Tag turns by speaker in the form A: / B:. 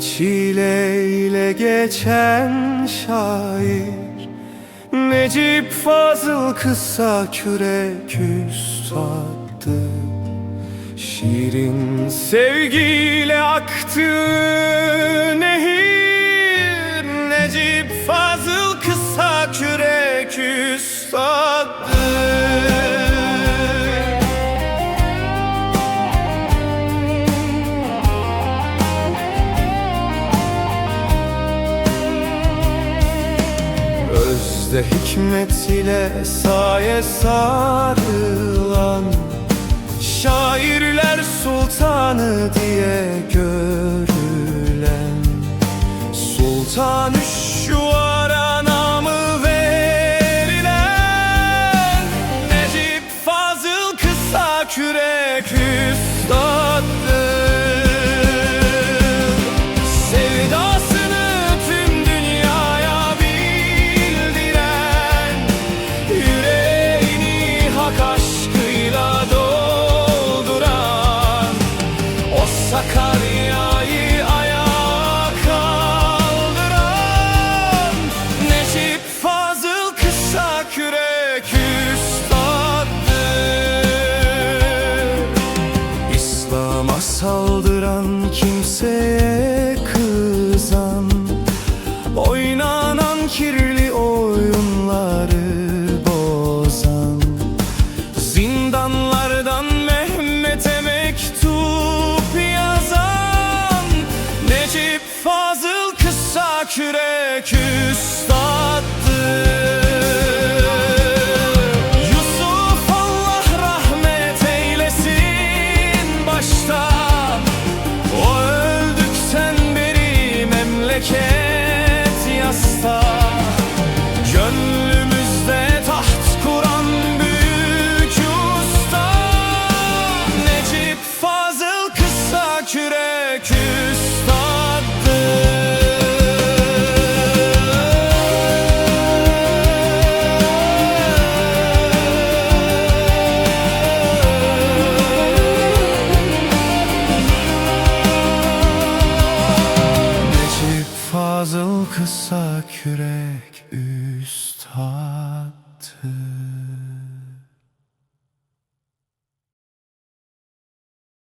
A: çile ile geçen şair. Necip Fazıl kısa kürek üstadı Şiirin sevgiyle aktı Özde hikmet ile saye sarılan Şairler sultanı diye görülen Sultan Üşşuara saldıran kimseye kızan Oynanan kirli oyunları bozan Zindanlardan Mehmet'e mektup yazan Necip Fazıl kısa kürek üstadı Fazıl kısa kürek üst hattı